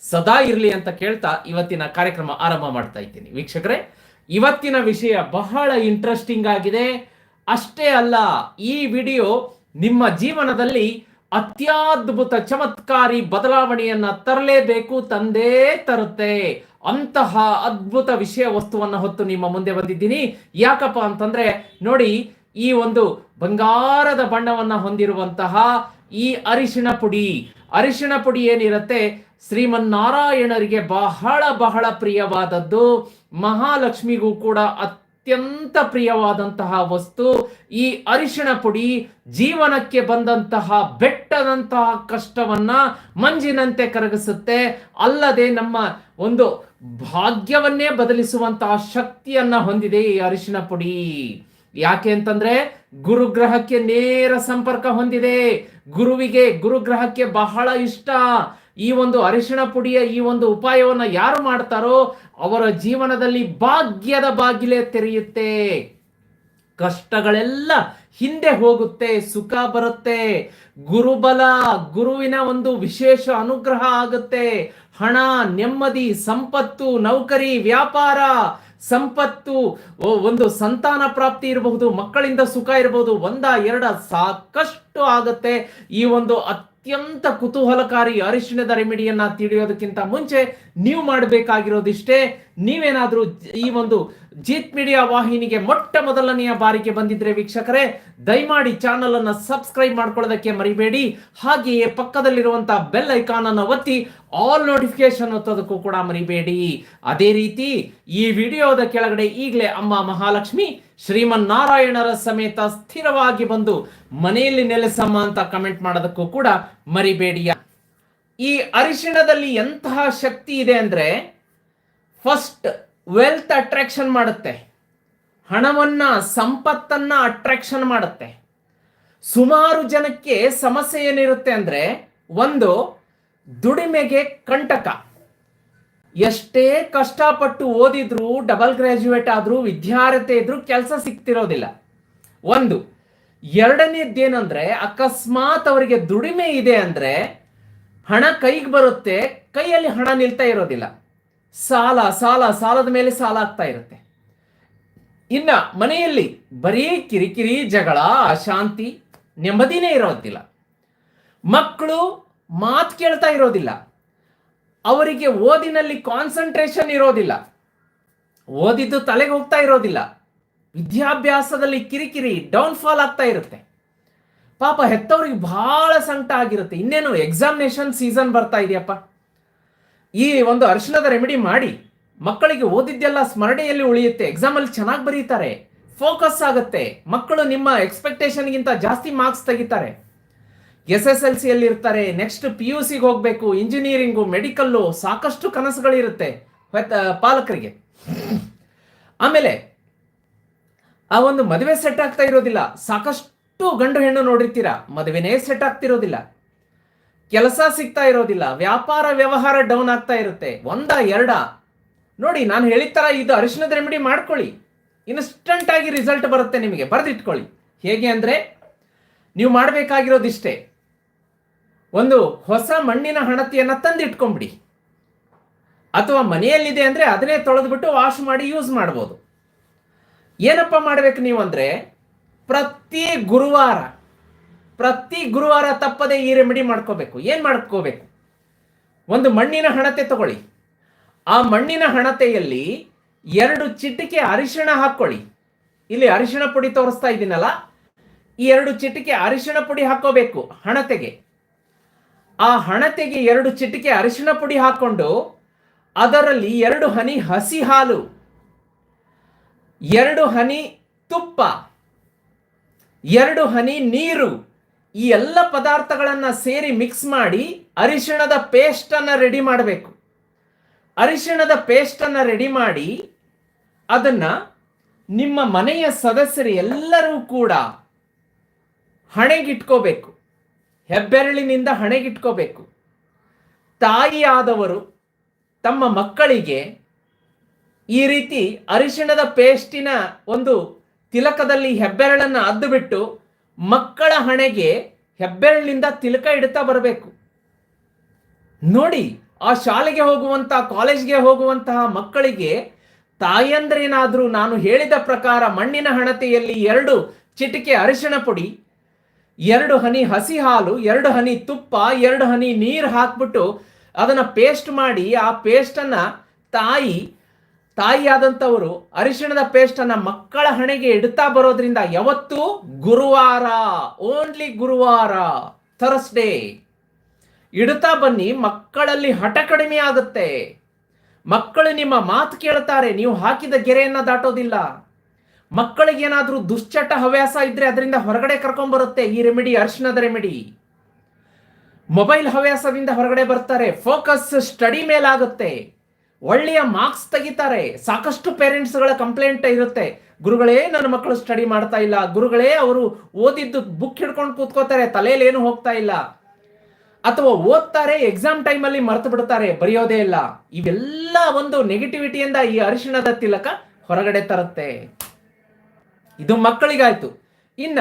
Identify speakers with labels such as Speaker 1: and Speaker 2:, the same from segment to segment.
Speaker 1: ಸದಾ ಇರಲಿ ಅಂತ ಕೇಳ್ತಾ ಇವತ್ತಿನ ಕಾರ್ಯಕ್ರಮ ಆರಂಭ ಮಾಡ್ತಾ ಇದ್ದೀನಿ. ವೀಕ್ಷಕರೇ, ಇವತ್ತಿನ ವಿಷಯ ಬಹಳ ಇಂಟ್ರೆಸ್ಟಿಂಗ್ ಆಗಿದೆ. ಅಷ್ಟೇ ಅಲ್ಲ, ಈ ವಿಡಿಯೋ ನಿಮ್ಮ ಜೀವನದಲ್ಲಿ ಅತ್ಯದ್ಭುತ ಚಮತ್ಕಾರಿ ಬದಲಾವಣೆಯನ್ನ ತರಲೇಬೇಕು ತಂದೇ ತರುತ್ತೆ. ಅಂತಹ ಅದ್ಭುತ ವಿಷಯ ವಸ್ತುವನ್ನ ಹೊತ್ತು ನಿಮ್ಮ ಮುಂದೆ ಬಂದಿದ್ದೀನಿ. ಯಾಕಪ್ಪ ಅಂತಂದ್ರೆ, ನೋಡಿ, ಈ ಒಂದು ಬಂಗಾರದ ಬಣ್ಣವನ್ನ ಹೊಂದಿರುವಂತಹ ಈ ಅರಿಶಿಣ ಪುಡಿ ಅರಿಶಿಣ ಪುಡಿ ಏನಿರುತ್ತೆ? ಶ್ರೀಮನ್ನಾರಾಯಣರಿಗೆ ಬಹಳ ಬಹಳ ಪ್ರಿಯವಾದದ್ದು. ಮಹಾಲಕ್ಷ್ಮಿಗೂ ಕೂಡ ಅತ್ಯಂತ ಪ್ರಿಯವಾದಂತಹ ವಸ್ತು. ಈ ಅರಿಶಿಣ ಪುಡಿ ಜೀವನಕ್ಕೆ ಬಂದಂತಹ ಬೆಟ್ಟದಂತಹ ಕಷ್ಟವನ್ನ ಮಂಜಿನಂತೆ ಕರಗಿಸುತ್ತೆ. ಅಲ್ಲದೆ ನಮ್ಮ ಒಂದು ಭಾಗ್ಯವನ್ನೇ ಬದಲಿಸುವಂತಹ ಶಕ್ತಿಯನ್ನ ಹೊಂದಿದೆ ಈ ಅರಿಶಿಣ ಪುಡಿ. ಯಾಕೆ ಅಂತಂದ್ರೆ ಗುರುಗ್ರಹಕ್ಕೆ ನೇರ ಸಂಪರ್ಕ ಹೊಂದಿದೆ. ಗುರುವಿಗೆ, ಗುರುಗ್ರಹಕ್ಕೆ ಬಹಳ ಇಷ್ಟ. ಈ ಒಂದು ಅರಿಶಿಣ ಪುಡಿಯ ಈ ಒಂದು ಉಪಾಯವನ್ನ ಯಾರು ಮಾಡ್ತಾರೋ ಅವರ ಜೀವನದಲ್ಲಿ ಭಾಗ್ಯದ ಬಾಗಿಲೆ ತೆರೆಯುತ್ತೆ. ಕಷ್ಟಗಳೆಲ್ಲ ಹಿಂದೆ ಹೋಗುತ್ತೆ, ಸುಖ ಬರುತ್ತೆ. ಗುರುಬಲ, ಗುರುವಿನ ಒಂದು ವಿಶೇಷ ಅನುಗ್ರಹ ಆಗುತ್ತೆ. ಹಣ, ನೆಮ್ಮದಿ, ಸಂಪತ್ತು, ನೌಕರಿ, ವ್ಯಾಪಾರ ಸಂಪತ್ತು ಒಂದು ಸಂತಾನ ಪ್ರಾಪ್ತಿ ಇರಬಹುದು, ಮಕ್ಕಳಿಂದ ಸುಖ ಇರಬಹುದು, ಒಂದ, ಎರಡ ಸಾಕಷ್ಟು ಆಗುತ್ತೆ. ಈ ಒಂದು ಅತ್ಯಂತ ಕುತೂಹಲಕಾರಿ ಅರಿಶಿಣದ ರೆಮಿಡಿಯನ್ನ ತಿಳಿಯೋದಕ್ಕಿಂತ ಮುಂಚೆ ನೀವು ಮಾಡಬೇಕಾಗಿರೋದಿಷ್ಟೇ. ನೀವೇನಾದ್ರೂ ಈ ಒಂದು ಜೀತ್ ಮೀಡಿಯಾ ವಾಹಿನಿಗೆ ಮೊಟ್ಟ ಮೊದಲನೆಯ ಬಾರಿಗೆ ಬಂದಿದ್ರೆ ವೀಕ್ಷಕರೇ, ದಯಮಾಡಿ ಚಾನಲ್ ಅನ್ನು ಸಬ್ಸ್ಕ್ರೈಬ್ ಮಾಡ್ಕೊಳ್ಳೋದಕ್ಕೆ ಮರಿಬೇಡಿ. ಹಾಗೆಯೇ ಪಕ್ಕದಲ್ಲಿರುವಂತಹ ಬೆಲ್ ಐಕಾನ್ ಅನ್ನು ಒತ್ತಿ ಆಲ್ ನೋಟಿಫಿಕೇಶನ್ ಒತ್ತೋದಕ್ಕೂ ಕೂಡ ಮರಿಬೇಡಿ. ಅದೇ ರೀತಿ ಈ ವಿಡಿಯೋದ ಕೆಳಗಡೆ ಈಗಲೇ ಅಮ್ಮ ಮಹಾಲಕ್ಷ್ಮಿ ಶ್ರೀಮನ್ನಾರಾಯಣರ ಸಮೇತ ಸ್ಥಿರವಾಗಿ ಬಂದು ಮನೆಯಲ್ಲಿ ನೆಲೆಸಮ್ಮ ಅಂತ ಕಮೆಂಟ್ ಮಾಡೋದಕ್ಕೂ ಕೂಡ ಮರಿಬೇಡಿಯ. ಈ ಅರಿಶಿಣದಲ್ಲಿ ಎಂತಹ ಶಕ್ತಿ ಇದೆ ಅಂದ್ರೆ ಫಸ್ಟ್ ವೆಲ್ತ್ ಅಟ್ರಾಕ್ಷನ್ ಮಾಡುತ್ತೆ. ಹಣವನ್ನ, ಸಂಪತ್ತನ್ನ ಅಟ್ರಾಕ್ಷನ್ ಮಾಡುತ್ತೆ. ಸುಮಾರು ಜನಕ್ಕೆ ಸಮಸ್ಯೆ ಏನಿರುತ್ತೆ ಅಂದ್ರೆ, ಒಂದು, ದುಡಿಮೆಗೆ ಕಂಟಕ. ಎಷ್ಟೇ ಕಷ್ಟಪಟ್ಟು ಓದಿದ್ರು ಡಬಲ್ ಗ್ರ್ಯಾಜುಯೇಟ್ ಆದ್ರೂ ವಿದ್ಯಾರ್ಥಿ ಇದ್ರೂ ಕೆಲಸ ಸಿಗ್ತಿರೋದಿಲ್ಲ. ಒಂದು, ಎರಡನೇದೇನಂದ್ರೆ, ಅಕಸ್ಮಾತ್ ಅವರಿಗೆ ದುಡಿಮೆ ಇದೆ ಅಂದ್ರೆ, ಹಣ ಕೈಗೆ ಬರುತ್ತೆ, ಕೈಯಲ್ಲಿ ಹಣ ನಿಲ್ತಾ ಇರೋದಿಲ್ಲ. ಸಾಲ ಸಾಲ, ಸಾಲದ ಮೇಲೆ ಸಾಲ ಆಗ್ತಾ ಇರುತ್ತೆ. ಇನ್ನ ಮನೆಯಲ್ಲಿ ಬರೀ ಕಿರಿಕಿರಿ, ಜಗಳ, ಅಶಾಂತಿ ನೆಮ್ಮದಿನೇ ಇರೋದಿಲ್ಲ. ಮಕ್ಕಳು ಮಾತು ಕೇಳ್ತಾ ಇರೋದಿಲ್ಲ. ಅವರಿಗೆ ಓದಿನಲ್ಲಿ ಕಾನ್ಸಂಟ್ರೇಷನ್ ಇರೋದಿಲ್ಲ. ಓದಿದ್ದು ತಲೆಗೆ ಹೋಗ್ತಾ ಇರೋದಿಲ್ಲ. ವಿದ್ಯಾಭ್ಯಾಸದಲ್ಲಿ ಕಿರಿಕಿರಿ ಡೌನ್ಫಾಲ್ ಆಗ್ತಾ ಇರುತ್ತೆ. ಪಾಪ ಹೆತ್ತವ್ರಿಗೆ ಬಹಳ ಸಂಕಟ ಆಗಿರುತ್ತೆ. ಇನ್ನೇನು ಎಕ್ಸಾಮಿನೇಷನ್ ಸೀಸನ್ ಬರ್ತಾ ಇದೆಯಪ್ಪ? ಈ ಒಂದು ಅರಿಶಿಣದ ರೆಮಿಡಿ ಮಾಡಿ ಮಕ್ಕಳಿಗೆ ಓದಿದ್ದೆಲ್ಲ ಸ್ಮರಣೆಯಲ್ಲಿ ಉಳಿಯುತ್ತೆ. ಎಕ್ಸಾಮಲ್ಲಿ ಚೆನ್ನಾಗಿ ಬರೀತಾರೆ. ಫೋಕಸ್ ಆಗುತ್ತೆ. ಮಕ್ಕಳು ನಿಮ್ಮ ಎಕ್ಸ್ಪೆಕ್ಟೇಷನ್ಗಿಂತ ಜಾಸ್ತಿ ಮಾರ್ಕ್ಸ್ ತೆಗಿತಾರೆ. ಎಸ್ ಎಸ್ ಎಲ್ ಸಿಯಲ್ಲಿ ಇರ್ತಾರೆ. ನೆಕ್ಸ್ಟ್ ಪಿ ಯು ಸಿಗೆ ಹೋಗಬೇಕು. ಇಂಜಿನಿಯರಿಂಗು ಮೆಡಿಕಲ್ಲು ಸಾಕಷ್ಟು ಕನಸುಗಳಿರುತ್ತೆ ಪಾಲಕರಿಗೆ. ಆಮೇಲೆ ಆ ಒಂದು ಮದುವೆ ಸೆಟ್ ಆಗ್ತಾ ಇರೋದಿಲ್ಲ. ಸಾಕಷ್ಟು ಗಂಡು ಹೆಣ್ಣು ನೋಡಿರ್ತೀರಾ? ಮದುವೆನೇ ಸೆಟ್ ಆಗ್ತಿರೋದಿಲ್ಲ. ಕೆಲಸ ಸಿಗ್ತಾ ಇರೋದಿಲ್ಲ, ವ್ಯಾಪಾರ ವ್ಯವಹಾರ ಡೌನ್ ಆಗ್ತಾ ಇರುತ್ತೆ, ಒಂದ, ಎರಡ. ನೋಡಿ, ನಾನು ಹೇಳಿದ ತರ ಇದು ಅರಿಶಿನದ ರೆಮಿಡಿ ಮಾಡ್ಕೊಳ್ಳಿ. ಇನ್ಸ್ಟಂಟ್ ಆಗಿ ರಿಸಲ್ಟ್ ಬರುತ್ತೆ ನಿಮಗೆ, ಬರೆದಿಟ್ಕೊಳ್ಳಿ. ಹೇಗೆ ಅಂದ್ರೆ, ನೀವು ಮಾಡಬೇಕಾಗಿರೋದಿಷ್ಟೇ. ಒಂದು ಹೊಸ ಮಣ್ಣಿನ ಹಣತೆಯನ್ನ ತಂದಿಟ್ಕೊಂಬಿಡಿ. ಅಥವಾ ಮನೆಯಲ್ಲಿದೆ ಅಂದ್ರೆ ಅದನ್ನೇ ತೊಳೆದ್ಬಿಟ್ಟು ವಾಶ್ ಮಾಡಿ ಯೂಸ್ ಮಾಡ್ಬೋದು. ಏನಪ್ಪ ಮಾಡ್ಬೇಕು ನೀವು ಅಂದ್ರೆ, ಪ್ರತಿ ಗುರುವಾರ ಪ್ರತಿ ಗುರುವಾರ ತಪ್ಪದೆ ಈ ರೆಮಿಡಿ ಮಾಡ್ಕೋಬೇಕು. ಏನು ಮಾಡ್ಕೋಬೇಕು? ಒಂದು ಮಣ್ಣಿನ ಹಣತೆ ತಗೊಳ್ಳಿ. ಆ ಮಣ್ಣಿನ ಹಣತೆಯಲ್ಲಿ ಎರಡು ಚಿಟಿಕೆ ಅರಿಶಿಣ ಹಾಕ್ಕೊಳ್ಳಿ ಇಲ್ಲಿ ಅರಿಶಿಣ ಪುಡಿ ತೋರಿಸ್ತಾ ಇದ್ದೀನಲ್ಲ ಈ ಎರಡು ಚಿಟಿಕೆ ಅರಿಶಿಣ ಪುಡಿ ಹಾಕೋಬೇಕು ಹಣತೆಗೆ. ಆ ಹಣತೆಗೆ ಎರಡು ಚಿಟಿಕೆ ಅರಿಶಿಣ ಪುಡಿ ಹಾಕೊಂಡು ಅದರಲ್ಲಿ ಎರಡು ಹನಿ ಹಸಿ ಹಾಲು, ಎರಡು ಹನಿ ತುಪ್ಪ, ಎರಡು ಹನಿ ನೀರು ಈ ಎಲ್ಲ ಪದಾರ್ಥಗಳನ್ನು ಸೇರಿ ಮಿಕ್ಸ್ ಮಾಡಿ ಅರಿಶಿಣದ ಪೇಸ್ಟನ್ನು ರೆಡಿ ಮಾಡಬೇಕು. ಅರಿಶಿಣದ ಪೇಸ್ಟನ್ನು ರೆಡಿ ಮಾಡಿ ಅದನ್ನು ನಿಮ್ಮ ಮನೆಯ ಸದಸ್ಯರು ಎಲ್ಲರೂ ಕೂಡ ಹಣೆಗಿಟ್ಕೋಬೇಕು. ಹೆಬ್ಬೆರಳಿನಿಂದ ಹಣೆಗಿಟ್ಕೋಬೇಕು. ತಾಯಿಯಾದವರು ತಮ್ಮ ಮಕ್ಕಳಿಗೆ ಈ ರೀತಿ ಅರಿಶಿಣದ ಪೇಸ್ಟಿನ ಒಂದು ತಿಲಕದಲ್ಲಿ ಹೆಬ್ಬೆರಳನ್ನು ಅದ್ದು ಬಿಟ್ಟು ಮಕ್ಕಳ ಹಣೆಗೆ ಹೆಬ್ಬೆರಳಿನಿಂದ ತಿಲಕ ಇಡ್ತಾ ಬರಬೇಕು. ನೋಡಿ, ಆ ಶಾಲೆಗೆ ಹೋಗುವಂತಹ ಕಾಲೇಜ್ಗೆ ಹೋಗುವಂತಹ ಮಕ್ಕಳಿಗೆ ತಾಯಂದ್ರೇನಾದ್ರೂ ನಾನು ಹೇಳಿದ ಪ್ರಕಾರ ಮಣ್ಣಿನ ಹಣತೆಯಲ್ಲಿ ಎರಡು ಚಿಟಿಕೆ ಅರಿಶಿಣ ಪುಡಿ, ಎರಡು ಹನಿ ಹಸಿ ಹಾಲು, ಎರಡು ಹನಿ ತುಪ್ಪ, ಎರಡು ಹನಿ ನೀರು ಹಾಕ್ಬಿಟ್ಟು ಅದನ್ನ ಪೇಸ್ಟ್ ಮಾಡಿ, ಆ ಪೇಸ್ಟನ್ನು ತಾಯಿ ತಾಯಿಯಾದಂಥವರು ಅರಿಶಿಣದ ಪೇಸ್ಟನ್ನು ಮಕ್ಕಳ ಹಣೆಗೆ ಇಡ್ತಾ ಬರೋದ್ರಿಂದ ಯಾವತ್ತು ಗುರುವಾರ ಓನ್ಲಿ ಗುರುವಾರ ಥರ್ಸ್ಡೇ ಇಡ್ತಾ ಬನ್ನಿ, ಮಕ್ಕಳಲ್ಲಿ ಹಠ ಕಡಿಮೆ ಆಗುತ್ತೆ. ಮಕ್ಕಳು ನಿಮ್ಮ ಮಾತು ಕೇಳ್ತಾರೆ, ನೀವು ಹಾಕಿದ ಗೆರೆಯನ್ನ ದಾಟೋದಿಲ್ಲ. ಮಕ್ಕಳಿಗೆ ಏನಾದ್ರೂ ದುಶ್ಚಟ ಹವ್ಯಾಸ ಇದ್ರೆ ಅದರಿಂದ ಹೊರಗಡೆ ಕರ್ಕೊಂಡ್ಬರುತ್ತೆ ಈ ರೆಮಿಡಿ ಅರಿಶಿಣದ ರೆಮಿಡಿ ಮೊಬೈಲ್ ಹವ್ಯಾಸದಿಂದ ಹೊರಗಡೆ ಬರ್ತಾರೆ ಫೋಕಸ್ ಸ್ಟಡಿ ಮೇಲಾಗುತ್ತೆ. ಒಳ್ಳೆಯ ಮಾರ್ಕ್ಸ್ ತೆಗಿತಾರೆ. ಸಾಕಷ್ಟು ಪೇರೆಂಟ್ಸ್ಗಳ ಕಂಪ್ಲೇಂಟ್ ಇರುತ್ತೆ. ಗುರುಗಳೇ, ನನ್ನ ಮಕ್ಕಳು ಸ್ಟಡಿ ಮಾಡ್ತಾ ಇಲ್ಲ. ಗುರುಗಳೇ, ಅವರು ಓದಿದ್ದು ಬುಕ್ ಹಿಡ್ಕೊಂಡು ಕೂತ್ಕೋತಾರೆ. ತಲೆಯಲ್ಲಿ ಏನು ಹೋಗ್ತಾ ಇಲ್ಲ. ಅಥವಾ ಓದ್ತಾರೆ ಎಕ್ಸಾಮ್ ಟೈಮಲ್ಲಿ ಮರ್ತು ಬಿಡ್ತಾರೆ. ಬರೆಯೋದೇ ಇಲ್ಲ. ಇವೆಲ್ಲ ಒಂದು ನೆಗೆಟಿವಿಟಿಯಿಂದ ಈ ಅರಿಶಿಣದ ತಿಲಕ ಹೊರಗಡೆ ತರುತ್ತೆ. ಇದು ಮಕ್ಕಳಿಗಾಯ್ತು. ಇನ್ನ,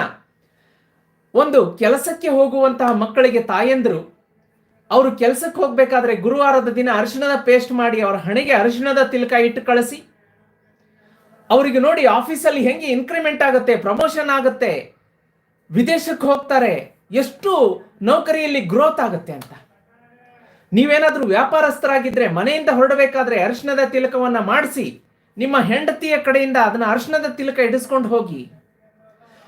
Speaker 1: ಒಂದು ಕೆಲಸಕ್ಕೆ ಹೋಗುವಂತಹ ಮಕ್ಕಳಿಗೆ ತಾಯಂದ್ರು ಅವರು ಕೆಲಸಕ್ಕೆ ಹೋಗ್ಬೇಕಾದ್ರೆ ಗುರುವಾರದ ದಿನ ಅರಿಶಿಣದ ಪೇಸ್ಟ್ ಮಾಡಿ ಅವರ ಹಣೆಗೆ ಅರಿಶಿಣದ ತಿಲಕ ಇಟ್ಟು ಕಳಿಸಿ. ಅವರಿಗೆ ನೋಡಿ ಆಫೀಸಲ್ಲಿ ಹೆಂಗೆ ಇನ್ಕ್ರಿಮೆಂಟ್ ಆಗುತ್ತೆ ಪ್ರಮೋಷನ್ ಆಗುತ್ತೆ, ವಿದೇಶಕ್ಕೆ ಹೋಗ್ತಾರೆ, ಎಷ್ಟು ನೌಕರಿಯಲ್ಲಿ ಗ್ರೋತ್ ಆಗುತ್ತೆ ಅಂತ. ನೀವೇನಾದ್ರೂ ವ್ಯಾಪಾರಸ್ಥರಾಗಿದ್ರೆ ಮನೆಯಿಂದ ಹೊರಡಬೇಕಾದ್ರೆ ಅರಿಶಿಣದ ತಿಲಕವನ್ನ ಮಾಡಿಸಿ, ನಿಮ್ಮ ಹೆಂಡತಿಯ ಕಡೆಯಿಂದ ಅದನ್ನ ಅರಿಶಿಣದ ತಿಲಕ ಇಡಿಸ್ಕೊಂಡು ಹೋಗಿ.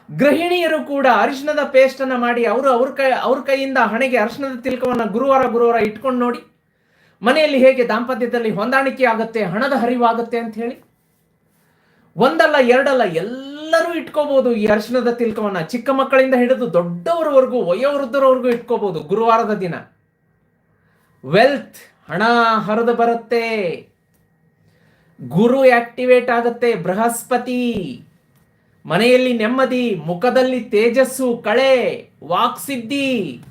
Speaker 1: ಗೃಹಿಣಿಯರು ಕೂಡ ಅರಿಶಿಣದ ಪೇಸ್ಟ್ ಅನ್ನ ಮಾಡಿ ಅವರು ಅವ್ರ ಕೈ, ಅವ್ರ ಕೈಯಿಂದ ಹಣೆಗೆ ಅರಿಶಿಣದ ತಿಲಕವನ್ನ ಗುರುವಾರ ಗುರುವಾರ ಇಟ್ಕೊಂಡು ನೋಡಿ. ಮನೆಯಲ್ಲಿ ಹೇಗೆ ದಾಂಪತ್ಯದಲ್ಲಿ ಹೊಂದಾಣಿಕೆ ಆಗುತ್ತೆ, ಹಣದ ಹರಿವಾಗುತ್ತೆ ಅಂತ ಹೇಳಿ. ಒಂದಲ್ಲ ಎರಡಲ್ಲ ಎಲ್ಲರೂ ಇಟ್ಕೋಬಹುದು ಈ ಅರಿಶಿಣದ ತಿಲಕವನ್ನ. ಚಿಕ್ಕ ಮಕ್ಕಳಿಂದ ಹಿಡಿದು ದೊಡ್ಡವರವರೆಗೂ, ವಯೋವೃದ್ಧರವರೆಗೂ ಇಟ್ಕೋಬಹುದು ಗುರುವಾರದ ದಿನ. ವೆಲ್ತ್ ಹಣ ಹರಿದು ಬರುತ್ತೆ. ಗುರು ಆಕ್ಟಿವೇಟ್ ಆಗುತ್ತೆ, ಬೃಹಸ್ಪತಿ. ಮನೆಯಲ್ಲಿ ನೆಮ್ಮದಿ, ಮುಖದಲ್ಲಿ ತೇಜಸ್ಸು, ಕಳೆ ವಾಕ್ಸಿದ್ಧಿ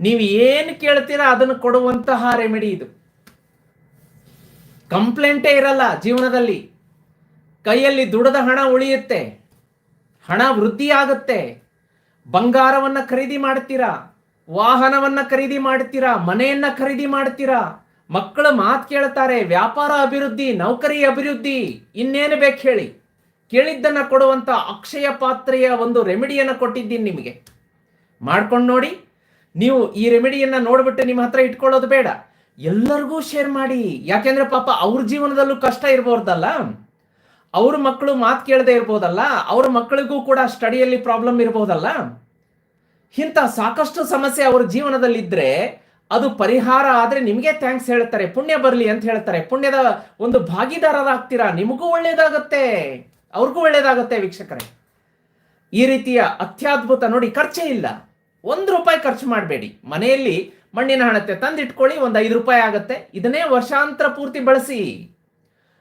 Speaker 1: ನೀವು ಏನು ಕೇಳ್ತೀರಾ ಅದನ್ನು ಕೊಡುವಂತಹ ರೆಮಿಡಿ ಇದು. ಕಂಪ್ಲೇಂಟೇ ಇರಲ್ಲ ಜೀವನದಲ್ಲಿ. ಕೈಯಲ್ಲಿ ದುಡದ ಹಣ ಉಳಿಯುತ್ತೆ, ಹಣ ವೃದ್ಧಿ ಆಗುತ್ತೆ ಬಂಗಾರವನ್ನ ಖರೀದಿ ಮಾಡ್ತೀರಾ, ವಾಹನವನ್ನ ಖರೀದಿ ಮಾಡ್ತೀರಾ, ಮನೆಯನ್ನ ಖರೀದಿ ಮಾಡ್ತೀರಾ? ಮಕ್ಕಳ ಮಾತು ಕೇಳ್ತಾರೆ, ವ್ಯಾಪಾರ ಅಭಿವೃದ್ಧಿ, ನೌಕರಿ ಅಭಿವೃದ್ಧಿ, ಇನ್ನೇನು ಬೇಕು ಹೇಳಿ. ಕೇಳಿದ್ದನ್ನ ಕೊಡುವಂತ ಅಕ್ಷಯ ಪಾತ್ರೆಯ ಒಂದು ರೆಮಿಡಿಯನ್ನು ಕೊಟ್ಟಿದ್ದೀನಿ ನಿಮಗೆ. ಮಾಡ್ಕೊಂಡು ನೋಡಿ. ನೀವು ಈ ರೆಮಿಡಿಯನ್ನ ನೋಡ್ಬಿಟ್ಟು ನಿಮ್ಮ ಹತ್ರ ಇಟ್ಕೊಳ್ಳೋದು ಬೇಡ. ಎಲ್ಲರಿಗೂ ಶೇರ್ ಮಾಡಿ. ಯಾಕೆಂದ್ರೆ ಪಾಪ ಅವ್ರ ಜೀವನದಲ್ಲೂ ಕಷ್ಟ ಇರ್ಬೋದಲ್ಲ ಅವ್ರ ಮಕ್ಕಳು ಮಾತು ಕೇಳದೆ ಇರ್ಬೋದಲ್ಲ? ಅವ್ರ ಮಕ್ಕಳಿಗೂ ಕೂಡ ಸ್ಟಡಿಯಲ್ಲಿ ಪ್ರಾಬ್ಲಮ್ ಇರ್ಬೋದಲ್ಲ? ಇಂಥ ಸಾಕಷ್ಟು ಸಮಸ್ಯೆ ಅವ್ರ ಜೀವನದಲ್ಲಿದ್ದರೆ ಅದು ಪರಿಹಾರ ಆದರೆ ನಿಮಗೆ ಥ್ಯಾಂಕ್ಸ್ ಹೇಳ್ತಾರೆ. ಪುಣ್ಯ ಬರಲಿ ಅಂತ ಹೇಳ್ತಾರೆ. ಪುಣ್ಯದ ಒಂದು ಭಾಗಿದಾರರಾಗ್ತೀರಾ? ನಿಮಗೂ ಒಳ್ಳೇದಾಗತ್ತೆ. ಅವ್ರಿಗೂ ಒಳ್ಳೇದಾಗುತ್ತೆ ವೀಕ್ಷಕರೇ. ಈ ರೀತಿಯ ಅತ್ಯದ್ಭುತ ನೋಡಿ ಖರ್ಚೇ ಇಲ್ಲ. ಒಂದು ರೂಪಾಯಿ ಖರ್ಚು ಮಾಡಬೇಡಿ. ಮನೆಯಲ್ಲಿ ಮಣ್ಣಿನ ಹಣತೆ ತಂದಿಟ್ಕೊಳ್ಳಿ, ಒಂದು ಐದು ರೂಪಾಯಿ ಆಗುತ್ತೆ. ಇದನ್ನೇ ವರ್ಷಾಂತರ ಪೂರ್ತಿ ಬಳಸಿ.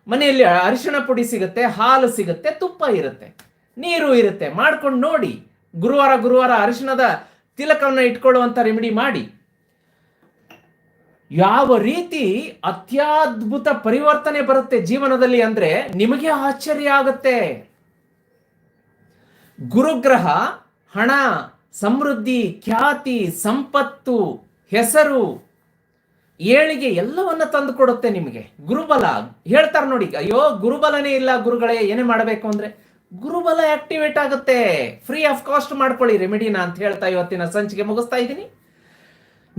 Speaker 1: ಮನೆಯಲ್ಲಿ ಅರಿಶಿಣ ಪುಡಿ ಸಿಗುತ್ತೆ, ಹಾಲು ಸಿಗುತ್ತೆ, ತುಪ್ಪ ಇರುತ್ತೆ. ನೀರು ಇರುತ್ತೆ. ಮಾಡ್ಕೊಂಡು ನೋಡಿ. ಗುರುವಾರ ಗುರುವಾರ ಅರಿಶಿಣದ ತಿಲಕವನ್ನು ಇಟ್ಕೊಳ್ಳುವಂಥ ರೆಮಿಡಿ ಮಾಡಿ. ಯಾವ ರೀತಿ ಅತ್ಯದ್ಭುತ ಪರಿವರ್ತನೆ ಬರುತ್ತೆ ಜೀವನದಲ್ಲಿ ಅಂದ್ರೆ ನಿಮಗೆ ಆಶ್ಚರ್ಯ ಆಗುತ್ತೆ. ಗುರುಗ್ರಹ, ಹಣ, ಸಮೃದ್ಧಿ, ಖ್ಯಾತಿ, ಸಂಪತ್ತು, ಹೆಸರು, ಏಳಿಗೆ ಎಲ್ಲವನ್ನ ತಂದು ಕೊಡುತ್ತೆ ನಿಮಗೆ. ಗುರುಬಲ, ಹೇಳ್ತಾರೆ ನೋಡಿ, ಅಯ್ಯೋ, ಗುರುಬಲನೇ ಇಲ್ಲ ಗುರುಗಳೇ, ಏನೇ ಮಾಡಬೇಕು ಅಂದ್ರೆ? ಗುರುಬಲ ಆಕ್ಟಿವೇಟ್ ಆಗುತ್ತೆ. ಫ್ರೀ ಆಫ್ ಕಾಸ್ಟ್ ಮಾಡ್ಕೊಳ್ಳಿ ರೆಮಿಡಿನ ಅಂತ ಹೇಳ್ತಾ ಇವತ್ತಿನ ಸಂಚಿಕೆ ಮುಗಿಸ್ತಾ ಇದ್ದೀನಿ.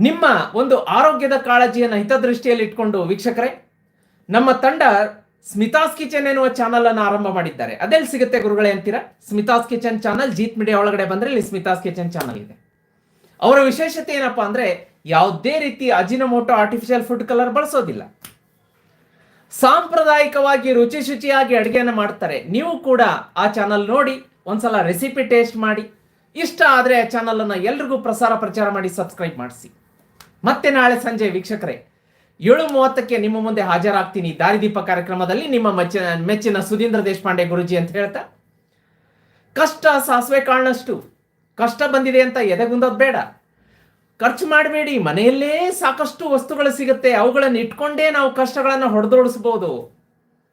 Speaker 1: ನಿಮ್ಮ ಒಂದು ಆರೋಗ್ಯದ ಕಾಳಜಿಯನ್ನು ಹಿತದೃಷ್ಟಿಯಲ್ಲಿ ಇಟ್ಕೊಂಡು ವೀಕ್ಷಕರೇ, ನಮ್ಮ ತಂಡ ಸ್ಮಿತಾಸ್ ಕಿಚನ್ ಎನ್ನುವ ಚಾನಲ್ ಅನ್ನು ಆರಂಭ ಮಾಡಿದ್ದಾರೆ. ಅದೆಲ್ಲಿ ಸಿಗುತ್ತೆ ಗುರುಗಳೇ ಅಂತೀರಾ? Smitha's kitchen channel Jeet media ಒಳಗಡೆ ಬಂದ್ರೆ ಇಲ್ಲಿ ಸ್ಮಿತಾಸ್ ಕಿಚನ್ ಚಾನಲ್ ಇದೆ. ಅವರ ವಿಶೇಷತೆ ಏನಪ್ಪಾ ಅಂದ್ರೆ, ಯಾವುದೇ ರೀತಿ ಅಜಿನಮೋಟೋ ಆರ್ಟಿಫಿಷಿಯಲ್ ಫುಡ್ ಕಲರ್ ಬಳಸೋದಿಲ್ಲ. ಸಾಂಪ್ರದಾಯಿಕವಾಗಿ ರುಚಿ ಶುಚಿಯಾಗಿ ಅಡುಗೆಯನ್ನು ಮಾಡ್ತಾರೆ. ನೀವು ಕೂಡ ಆ ಚಾನಲ್ ನೋಡಿ, ಒಂದ್ಸಲ ರೆಸಿಪಿ ಟೇಸ್ಟ್ ಮಾಡಿ, ಇಷ್ಟ ಆದರೆ ಆ ಚಾನಲನ್ನು ಎಲ್ರಿಗೂ ಪ್ರಸಾರ ಪ್ರಚಾರ ಮಾಡಿ ಸಬ್ಸ್ಕ್ರೈಬ್ ಮಾಡಿಸಿ. ಮತ್ತೆ ನಾಳೆ ಸಂಜೆ ವೀಕ್ಷಕರೇ ಏಳು ಮೂವತ್ತಕ್ಕೆ ನಿಮ್ಮ ಮುಂದೆ ಹಾಜರಾಗ್ತೀನಿ ದಾರಿದೀಪ ಕಾರ್ಯಕ್ರಮದಲ್ಲಿ ನಿಮ್ಮ ಮೆಚ್ಚಿನ ಮೆಚ್ಚಿನ ಸುಧೀಂದ್ರ ದೇಶಪಾಂಡೆ ಗುರುಜಿ ಅಂತ ಹೇಳ್ತಾ. ಕಷ್ಟ ಸಾಸಿವೆ ಕಾಣಷ್ಟು ಕಷ್ಟ ಬಂದಿದೆ ಅಂತ ಎದೆಗುಂದೋದು ಬೇಡ. ಖರ್ಚು ಮಾಡಬೇಡಿ, ಮನೆಯಲ್ಲೇ ಸಾಕಷ್ಟು ವಸ್ತುಗಳು ಸಿಗುತ್ತೆ, ಅವುಗಳನ್ನು ಇಟ್ಕೊಂಡೇ ನಾವು ಕಷ್ಟಗಳನ್ನು ಹೊಡೆದೋಡಿಸ್ಬೋದು.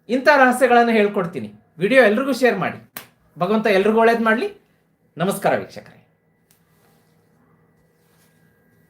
Speaker 1: ಇಂಥ ರಹಸ್ಯಗಳನ್ನು ಹೇಳ್ಕೊಡ್ತೀನಿ. ವಿಡಿಯೋ ಎಲ್ರಿಗೂ ಶೇರ್ ಮಾಡಿ. ಭಗವಂತ ಎಲ್ರಿಗೂ ಒಳ್ಳೇದು ಮಾಡಲಿ. ನಮಸ್ಕಾರ ವೀಕ್ಷಕರೇ.